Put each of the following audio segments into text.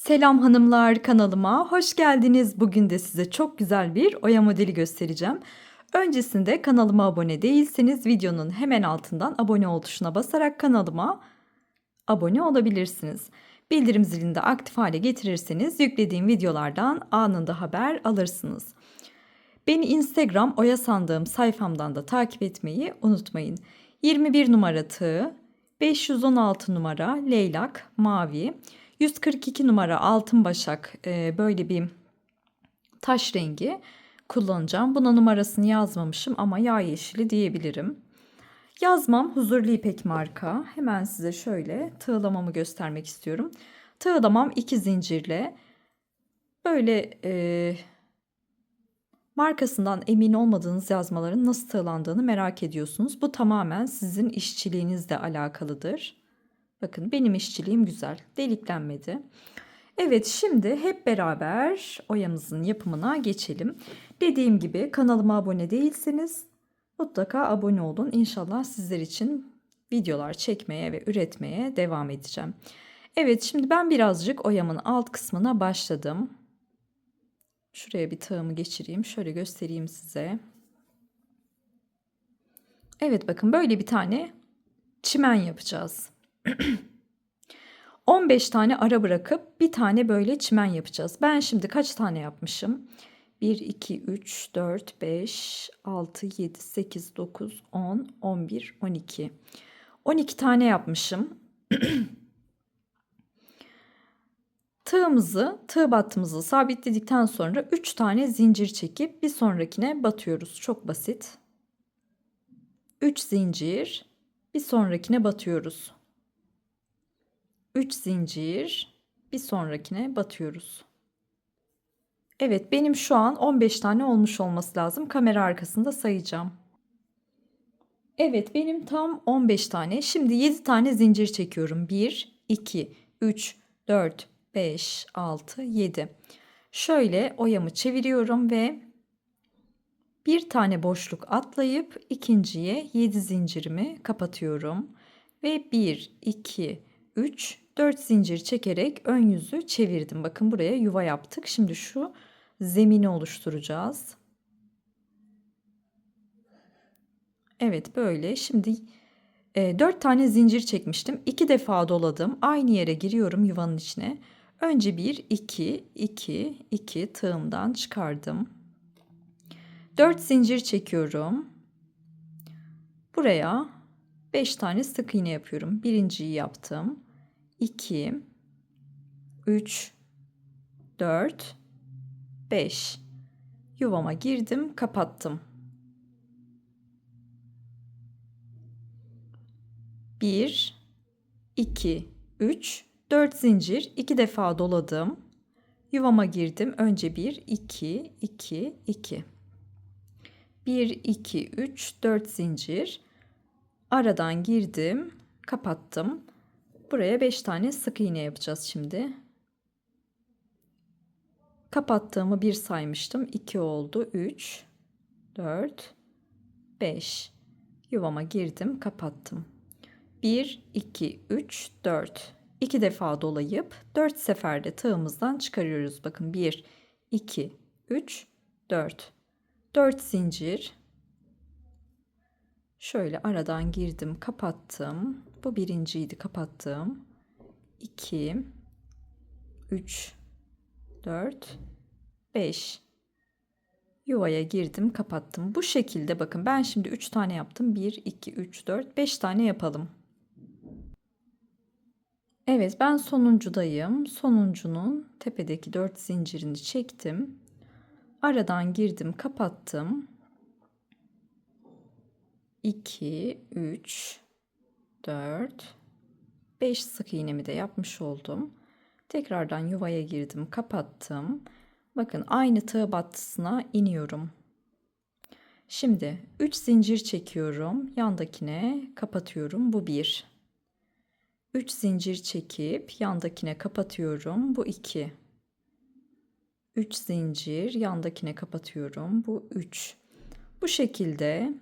Selam hanımlar kanalıma hoş geldiniz. Bugün de size çok güzel bir oya modeli göstereceğim. Öncesinde kanalıma abone değilseniz videonun hemen altından abone ol tuşuna basarak kanalıma abone olabilirsiniz. Bildirim zilini de aktif hale getirirseniz yüklediğim videolardan anında haber alırsınız. Beni Instagram oya sandığım sayfamdan da takip etmeyi unutmayın. 21 numara tığ, 516 numara leylak mavi, 142 numara altın başak e, böyle bir taş rengi kullanacağım. Buna numarasını yazmamışım ama yağ yeşili diyebilirim. Yazmam Huzurlu İpek marka. Hemen size şöyle tığlamamı göstermek istiyorum. Tığlamam iki zincirle böyle e, markasından emin olmadığınız yazmaların nasıl tığlandığını merak ediyorsunuz. Bu tamamen sizin işçiliğinizle alakalıdır. Bakın benim işçiliğim güzel. Deliklenmedi. Evet şimdi hep beraber oyamızın yapımına geçelim. Dediğim gibi kanalıma abone değilseniz mutlaka abone olun. İnşallah sizler için videolar çekmeye ve üretmeye devam edeceğim. Evet şimdi ben birazcık oyamın alt kısmına başladım. Şuraya bir tığımı geçireyim. Şöyle göstereyim size. Evet bakın böyle bir tane çimen yapacağız. 15 tane ara bırakıp bir tane böyle çimen yapacağız. Ben şimdi kaç tane yapmışım? 1, 2, 3, 4, 5, 6, 7, 8, 9, 10, 11, 12. 12 tane yapmışım. Tığımızı, tığ battımızı sabitledikten sonra 3 tane zincir çekip bir sonrakine batıyoruz. Çok basit. 3 zincir, bir sonrakine batıyoruz. 3 zincir, bir sonrakine batıyoruz. Evet, benim şu an 15 tane olmuş olması lazım. Kamera arkasında sayacağım. Evet, benim tam 15 tane. Şimdi 7 tane zincir çekiyorum. 1, 2, 3, 4, 5, 6, 7. Şöyle oyamı çeviriyorum ve bir tane boşluk atlayıp ikinciye 7 zincirimi kapatıyorum. Ve 1, 2, 3, 4 zincir çekerek ön yüzü çevirdim. Bakın buraya yuva yaptık. Şimdi şu zemini oluşturacağız. Evet böyle. Şimdi e, 4 tane zincir çekmiştim. 2 defa doladım. Aynı yere giriyorum yuvanın içine. Önce 1, 2, 2, 2 tığımdan çıkardım. 4 zincir çekiyorum. Buraya 5 tane sık iğne yapıyorum. Birinciyi yaptım. 2 3 4 5 Yuvama girdim, kapattım. 1 2 3 4 zincir 2 defa doladım. Yuvama girdim. Önce 1 2 2 2 1 2 3 4 zincir aradan girdim, kapattım. Buraya 5 tane sık iğne yapacağız şimdi. Kapattığımı bir saymıştım. 2 oldu. 3 4 5 Yuvama girdim, kapattım. 1 2 3 4 2 defa dolayıp 4 seferde tığımızdan çıkarıyoruz. Bakın 1 2 3 4 4 zincir şöyle aradan girdim kapattım bu birinciydi kapattım 2 3 4 5 yuvaya girdim kapattım. Bu şekilde bakın ben şimdi 3 tane yaptım. 1 2 3 4 5 tane yapalım. Evet ben sonuncudayım. Sonuncunun tepedeki 4 zincirini çektim. Aradan girdim kapattım. 2 3 4 5 sık iğnemi de yapmış oldum. Tekrardan yuvaya girdim kapattım. Bakın aynı tığ battısına iniyorum. Şimdi 3 zincir çekiyorum. Yandakine kapatıyorum. Bu 1 3 zincir çekip yandakine kapatıyorum. Bu 2 3 zincir yandakine kapatıyorum. Bu 3. Bu şekilde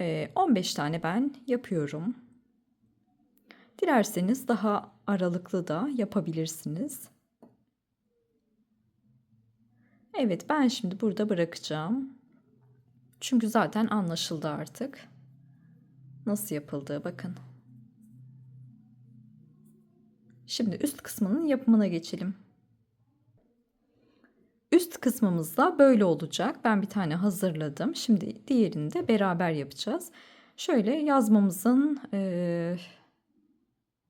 ee, 15 tane ben yapıyorum. Dilerseniz daha aralıklı da yapabilirsiniz. Evet ben şimdi burada bırakacağım. Çünkü zaten anlaşıldı artık. Nasıl yapıldığı bakın. Şimdi üst kısmının yapımına geçelim. Üst kısmımızda böyle olacak. Ben bir tane hazırladım. Şimdi diğerini de beraber yapacağız. Şöyle yazmamızın e,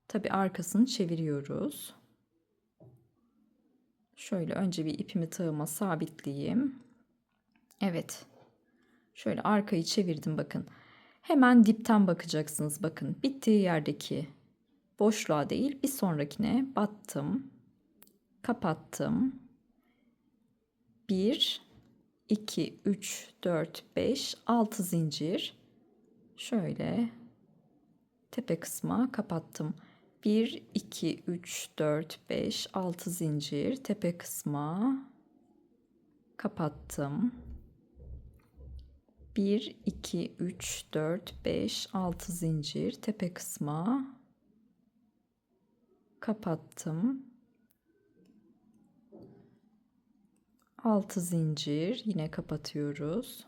tabi arkasını çeviriyoruz. Şöyle önce bir ipimi tığıma sabitleyeyim. Evet. Şöyle arkayı çevirdim bakın. Hemen dipten bakacaksınız bakın. Bittiği yerdeki boşluğa değil bir sonrakine battım. Kapattım. 1 2 3 4 5 6 zincir. Şöyle tepe kısma kapattım. 1 2 3 4 5 6 zincir tepe kısma kapattım. 1 2 3 4 5 6 zincir tepe kısma kapattım. 6 zincir yine kapatıyoruz.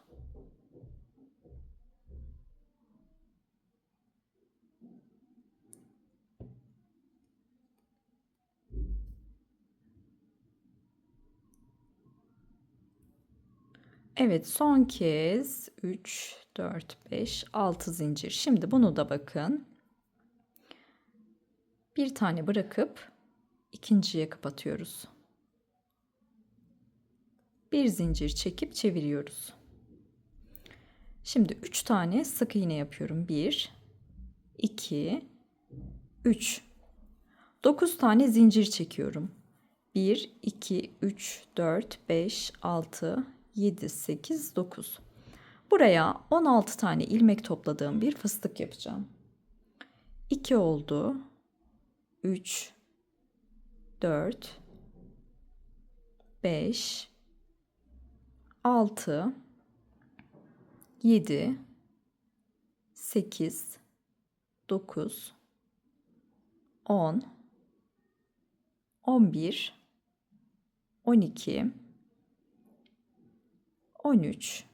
Evet son kez 3 4 5 6 zincir. Şimdi bunu da bakın. Bir tane bırakıp ikinciye kapatıyoruz. Bir zincir çekip çeviriyoruz. Şimdi 3 tane sık iğne yapıyorum. 1 2 3 9 tane zincir çekiyorum. 1 2 3 4 5 6 7 8 9 Buraya 16 tane ilmek topladığım bir fıstık yapacağım. 2 oldu. 3 4 5 6 7 8 9 10 11 12 13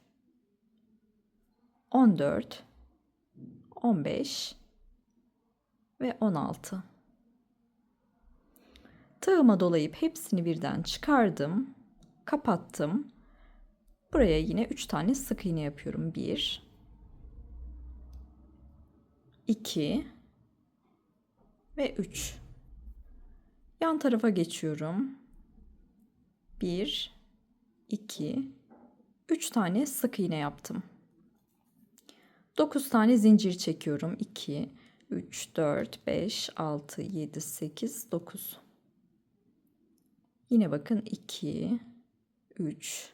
14 15 ve 16 tığıma dolayıp hepsini birden çıkardım kapattım buraya yine 3 tane sık iğne yapıyorum 1 2 ve 3 yan tarafa geçiyorum 1 2 3 tane sık iğne yaptım. 9 tane zincir çekiyorum. 2 3 4 5 6 7 8 9. Yine bakın 2 3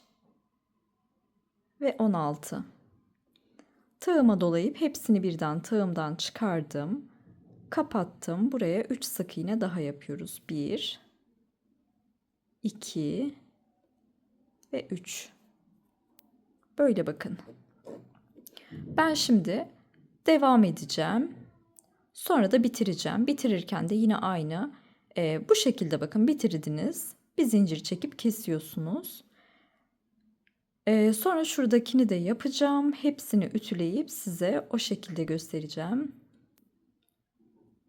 ve 16 tığıma dolayıp hepsini birden tığımdan çıkardım kapattım buraya 3 sık iğne daha yapıyoruz 1 2 ve 3 Böyle bakın. Ben şimdi devam edeceğim. Sonra da bitireceğim. Bitirirken de yine aynı. Ee, bu şekilde bakın bitirdiniz. Bir zincir çekip kesiyorsunuz. Ee, sonra şuradakini de yapacağım. Hepsini ütüleyip size o şekilde göstereceğim.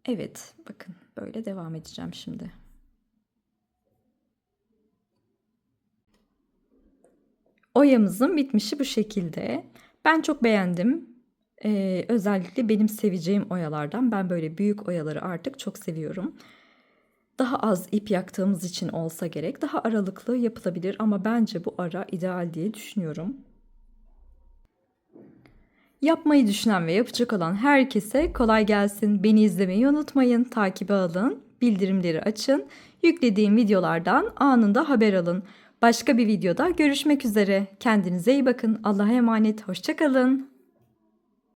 Evet bakın böyle devam edeceğim şimdi. Oyamızın bitmişi bu şekilde. Ben çok beğendim. Ee, özellikle benim seveceğim oyalardan. Ben böyle büyük oyaları artık çok seviyorum. Daha az ip yaktığımız için olsa gerek. Daha aralıklı yapılabilir ama bence bu ara ideal diye düşünüyorum. Yapmayı düşünen ve yapacak olan herkese kolay gelsin. Beni izlemeyi unutmayın, takibe alın, bildirimleri açın, yüklediğim videolardan anında haber alın. Başka bir videoda görüşmek üzere. Kendinize iyi bakın. Allah'a emanet. Hoşçakalın.